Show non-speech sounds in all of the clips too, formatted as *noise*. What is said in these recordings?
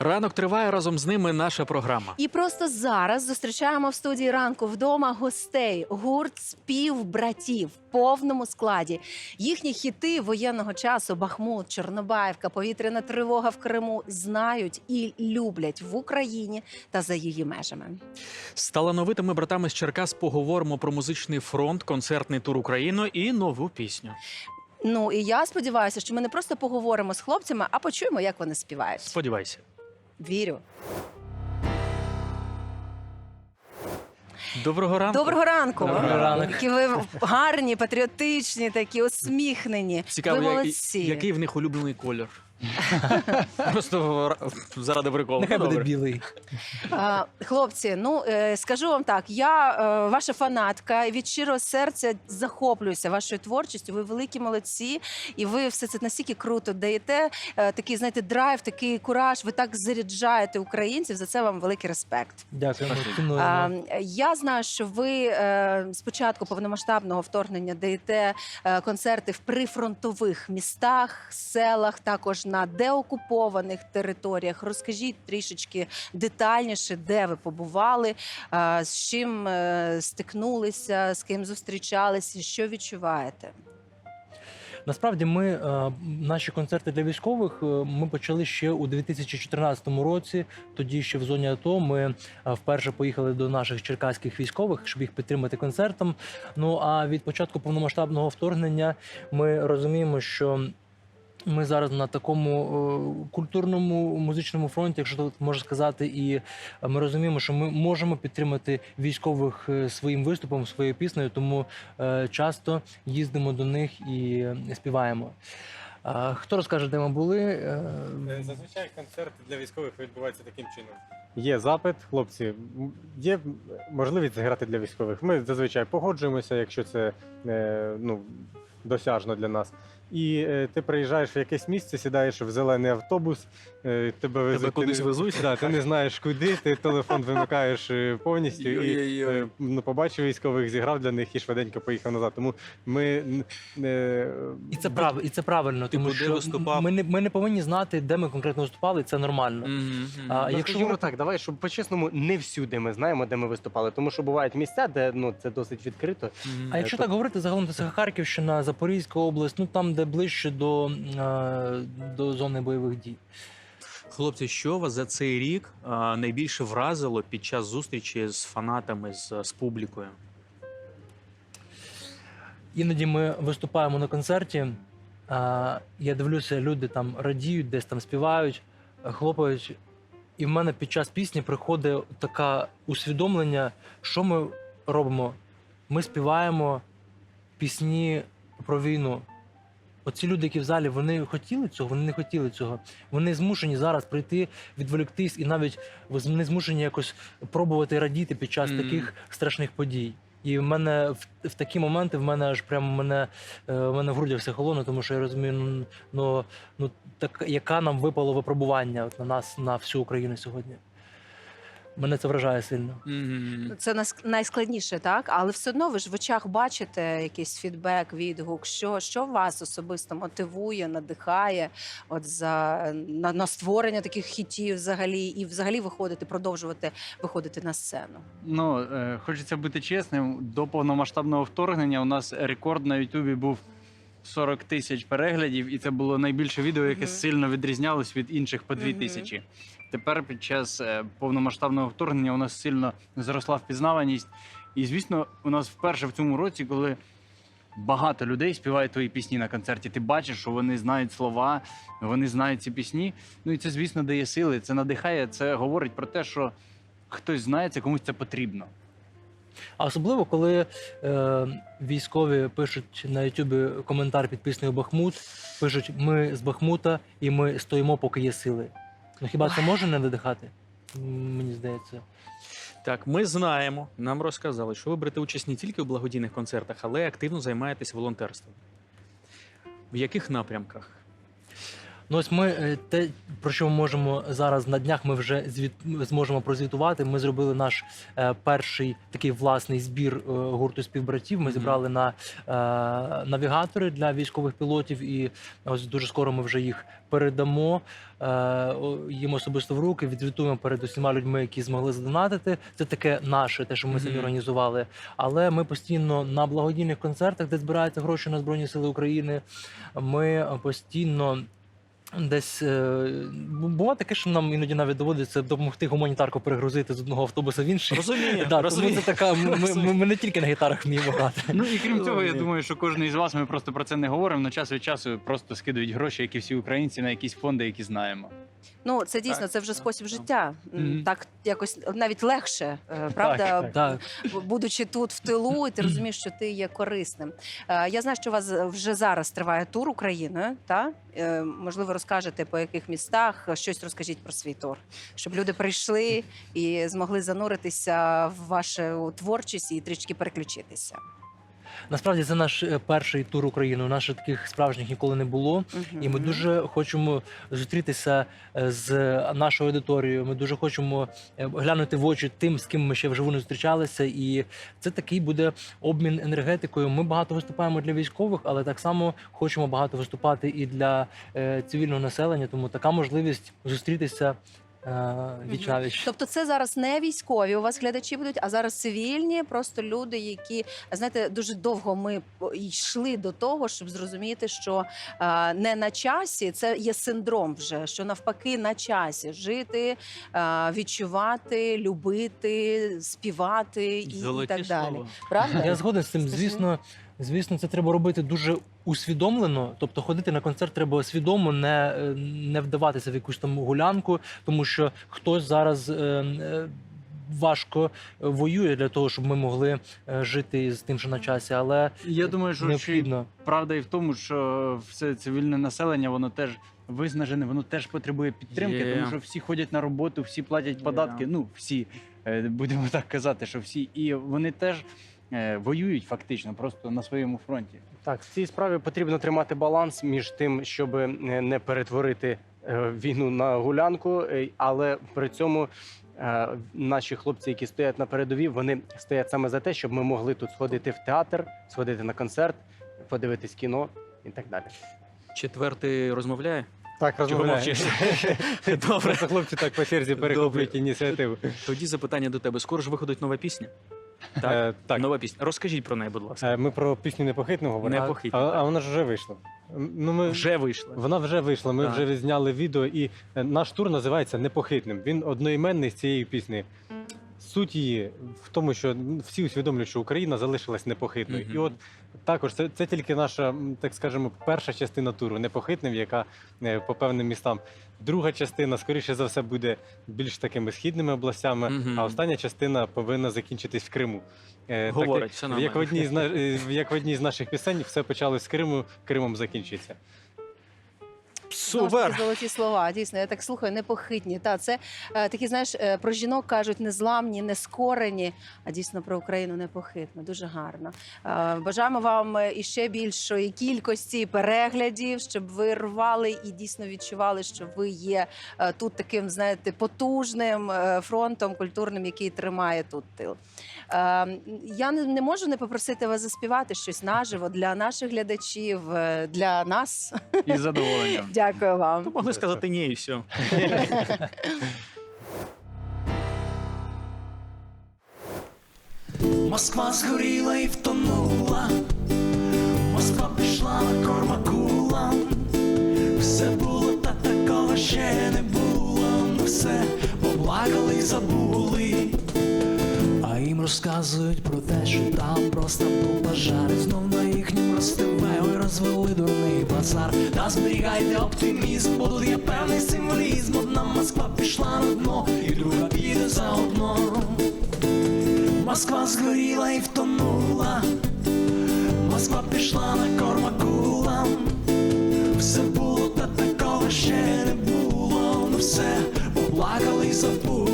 Ранок триває разом з ними наша програма. І просто зараз зустрічаємо в студії ранку вдома гостей гурт співбратів в повному складі. Їхні хіти воєнного часу Бахмут, Чорнобаївка, повітряна тривога в Криму знають і люблять в Україні та за її межами. З талановитими братами з Черкас поговоримо про музичний фронт, концертний тур Україною і нову пісню. Ну і я сподіваюся, що ми не просто поговоримо з хлопцями, а почуємо, як вони співають. Сподівайся. Вірю. Доброго ранку. Доброго ранку. Доброго ранку. Які ви гарні, патріотичні, такі усміхнені. Цікаво, ви молодці. який в них улюблений колір. *laughs* Просто заради приколу. Нехай Ну, буде добре. білий. Хлопці, ну е, скажу вам так: я е, ваша фанатка і від щирого серця захоплююся вашою творчістю. Ви великі молодці, і ви все це настільки круто даєте. е, такий, знаєте, драйв, такий кураж. Ви так заряджаєте українців. За це вам великий респект. Дякуємо. Цінуємо. А, я знаю, що ви е, з повномасштабного вторгнення даєте е, концерти в прифронтових містах, селах, також на деокупованих територіях. Розкажіть трішечки детальніше, де ви побували, е, з чим е, стикнулися, з ким зустрічалися, що відчуваєте? Насправді, ми е, наші концерти для військових ми почали ще у 2014 році. Тоді ще в зоні АТО ми вперше поїхали до наших черкаських військових, щоб їх підтримати концертом. Ну а від початку повномасштабного вторгнення ми розуміємо, що. Ми зараз на такому е, культурному музичному фронті, якщо так можна сказати, і е, ми розуміємо, що ми можемо підтримати військових е, своїм виступом, своєю піснею, тому часто їздимо до них і співаємо. Хто розкаже, де ми були? Зазвичай концерти для військових відбуваються таким чином. Є запит, хлопці, є можливість зіграти для військових. Ми зазвичай погоджуємося, якщо це ну, досяжно для нас. І е, ти приїжджаєш в якесь місце, сідаєш в зелений автобус, е, тебе везуть. ти кудись не- везуть? Да, ти не знаєш куди, ти телефон вимикаєш е, повністю і е, ну, побачив військових, зіграв для них і швиденько поїхав назад. Тому ми н- е, І це прав, і це правильно, Типу, тому де що виступав? ми не ми не повинні знати, де ми конкретно виступали, і це нормально. Мгм. А, Ну, якщо скажімо так, давай, щоб по-чесному, не всюди ми знаємо, де ми виступали, тому що бувають місця, де ну це досить відкрито. А якщо то- так говорити, загалом то це Харківщина, Запорізька область, ну там, де ближче до, е, до зони бойових дій. Хлопці, що вас за цей рік найбільше вразило під час зустрічі з фанатами, з, з публікою? Іноді ми виступаємо на концерті. Я дивлюся, люди там радіють, десь там співають, е, хлопають. І в мене під час пісні приходить таке усвідомлення, що ми робимо. Ми співаємо пісні про війну. Оці люди, які в залі, вони хотіли цього, вони не хотіли цього. Вони змушені зараз прийти, відволіктись і навіть вони змушені якось пробувати радіти під час таких страшних подій. І в мене в, в такі моменти в мене аж прямо мене, е, в мене в грудях все холоне, тому що я розумію, ну, ну, ну так яка нам випало випробування от на нас, на всю Україну сьогодні. Мене це вражає сильно. Це нас- найскладніше, так? Але все одно ви ж в очах бачите якийсь фідбек, відгук. Що, що вас особисто мотивує, надихає от за на, на створення таких хітів взагалі, і взагалі виходити, продовжувати виходити на сцену. Ну, е, хочеться бути чесним. До повномасштабного вторгнення у нас рекорд на Ютубі був 40 тисяч переглядів, і це було найбільше відео, яке Мгм. сильно відрізнялось від інших по 2 Мгм. тисячі. Тепер під час е, повномасштабного вторгнення у нас сильно зросла впізнаваність. І, звісно, у нас вперше в цьому році, коли багато людей співають твої пісні на концерті, ти бачиш, що вони знають слова, вони знають ці пісні. Ну і це, звісно, дає сили, це надихає, це говорить про те, що хтось знає це, комусь це потрібно. А особливо, коли е, військові пишуть на Ютубі коментар під піснею Бахмут, пишуть: ми з Бахмута і ми стоїмо, поки є сили. Ну хіба це може не надихати? Мені здається. Так, ми знаємо, нам розказали, що ви берете участь не тільки у благодійних концертах, але й активно займаєтесь волонтерством. В яких напрямках? Ну ось ми е, те, про що ми можемо зараз на днях, ми вже звіт зможемо прозвітувати. Ми зробили наш е, перший такий власний збір е, гурту співбратів. Ми зібрали на е, навігатори для військових пілотів, і ось дуже скоро ми вже їх передамо е, їм особисто в руки. Відзвітуємо перед усіма людьми, які змогли задонатити. Це таке наше, те, що ми самі організували. Але ми постійно на благодійних концертах, де збираються гроші на збройні сили України. Ми постійно. Десь е, буває таке, що нам іноді навіть доводиться допомогти гуманітарку перегрузити з одного автобуса в інший. Розумію, *laughs* Да, тому це така. Ми, ми, ми, ми не тільки на гітарах вміємо грати. Ну і крім цього, я думаю, що кожен із вас ми просто про це не говоримо. На час від часу просто скидують гроші, як і всі українці, на якісь фонди, які знаємо. Ну, це дійсно, Так, це вже так, спосіб так. життя. Мгм. Так якось навіть легше, е, правда, Так, так. будучи тут в тилу, і ти розумієш, що ти є корисним. Е, Я знаю, що у вас вже зараз триває тур Україною. Та Е, можливо, розкажете по яких містах щось розкажіть про свій тур, щоб люди прийшли і змогли зануритися в вашу творчість і трішки переключитися. Насправді це наш е, перший тур Україною. Наших таких справжніх ніколи не було. І ми дуже хочемо зустрітися е, з нашою аудиторією. Ми дуже хочемо е, глянути в очі тим, з ким ми ще вживу не зустрічалися. І це такий буде обмін енергетикою. Ми багато виступаємо для військових, але так само хочемо багато виступати і для цивільного населення. Тому така можливість зустрітися е. Тобто це зараз не військові у вас глядачі будуть, а зараз цивільні, просто люди, які знаєте, дуже довго ми йшли до того, щоб зрозуміти, що е, не на часі це є синдром, вже що навпаки на часі жити, е, відчувати, любити, співати і, і так далі. Правда? Я згоден з цим. Звісно, звісно, це треба робити дуже усвідомлено. Тобто ходити на концерт треба свідомо, не, е, не вдаватися в якусь там гулянку, тому що хтось зараз. е, е, Важко воює для того, щоб ми могли жити з тим, що на часі, але Я думаю, що необхідно. правда і в тому, що все цивільне населення, воно теж виснажене, воно теж потребує підтримки, Є. тому що всі ходять на роботу, всі платять податки. Ну, всі будемо так казати, що всі, і вони теж воюють фактично просто на своєму фронті. Так, в цій справі потрібно тримати баланс між тим, щоб е, не перетворити е, війну на гулянку, е, але при цьому е, наші хлопці, які стоять на передовій, вони стоять саме за те, щоб ми могли тут сходити в театр, сходити на концерт, подивитись кіно і так далі. Четвертий розмовляє? Так, мовчиш? *laughs* Добре. Хлопці так по черзі перехоплюють ініціативу. Тоді запитання до тебе. Скоро ж виходить нова пісня? Так, Е, так. нова пісня. Розкажіть про неї, будь ласка. Е, Ми про пісню непохитну говоримо. Непохитну, А, а вона ж вже вийшла. Ну, ми... Вже вийшла. Вона вже вийшла. Ми Так. вже відзняли відео, і е, наш тур називається Непохитним. Він одноіменний з цієї пісні. Суть її в тому, що всі усвідомлюють, що Україна залишилась непохитною. Мгм. І от також це, це тільки наша, так скажемо, перша частина туру непохитним, яка е, по певним містам. Друга частина, скоріше за все, буде більш такими східними областями, Мгм. а остання частина повинна закінчитись в Криму. Е, Говорить, все як, в одній з е, як в одній з наших пісень, все почалось з Криму, Кримом закінчиться. Супер! золоті слова. Дійсно, я так слухаю, непохитні. Та це е, такі, знаєш, е, про жінок кажуть незламні, нескорені, а дійсно про Україну непохитно. Дуже гарно. Е, бажаємо вам е, іще більшої кількості переглядів, щоб ви рвали і дійсно відчували, що ви є е, тут таким, знаєте, потужним е, фронтом культурним, який тримає тут тил. Е, я не, не можу не попросити вас заспівати щось наживо для наших глядачів, е, для нас. І з задоволенням. *laughs* Дякую вам. Ну, могли сказати ні, і все. *laughs* Москва згоріла і втонула, Москва пішла на Кормакула, все було, та такого ще не було. Ми все поплакали і забули. Розказують про те, що там просто був пожар. Знов на їхньому розтиваю розвели дурний базар. Та зберігайте оптимізм, бо тут є певний символізм. Одна Москва пішла на дно, і друга піде заодно. Москва згоріла і втонула, Москва пішла на Кормакула, все було, та такого ще не було, ну все поплакали і забули.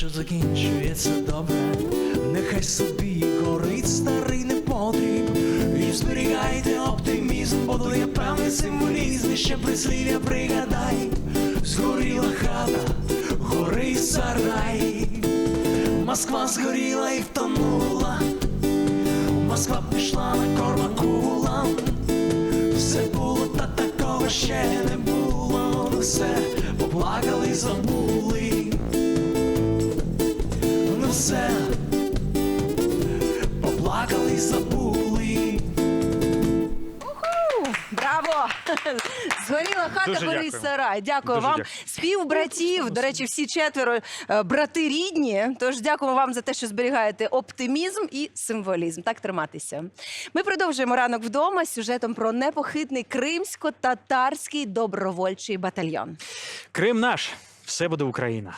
Що закінчується добре, нехай собі горить старий непотріб. І зберігайте оптимізм, бо то є певний символізм, і ще прислів'я пригадай, згоріла хата, горить сарай. Москва згоріла і втонула, Москва пішла на Корвакула. Все було, та такого ще не було. Все поплакали, й забули. Все поплакали, забули. Браво! *laughs* Згоріла хата, Дуже горить дякую. сарай. Дякую Дуже вам. дякую. Спів братів. До речі, всі четверо е, брати рідні. Тож дякуємо вам за те, що зберігаєте оптимізм і символізм. Так триматися. Ми продовжуємо ранок вдома з сюжетом про непохитний кримсько-татарський добровольчий батальйон. Крим наш, все буде Україна.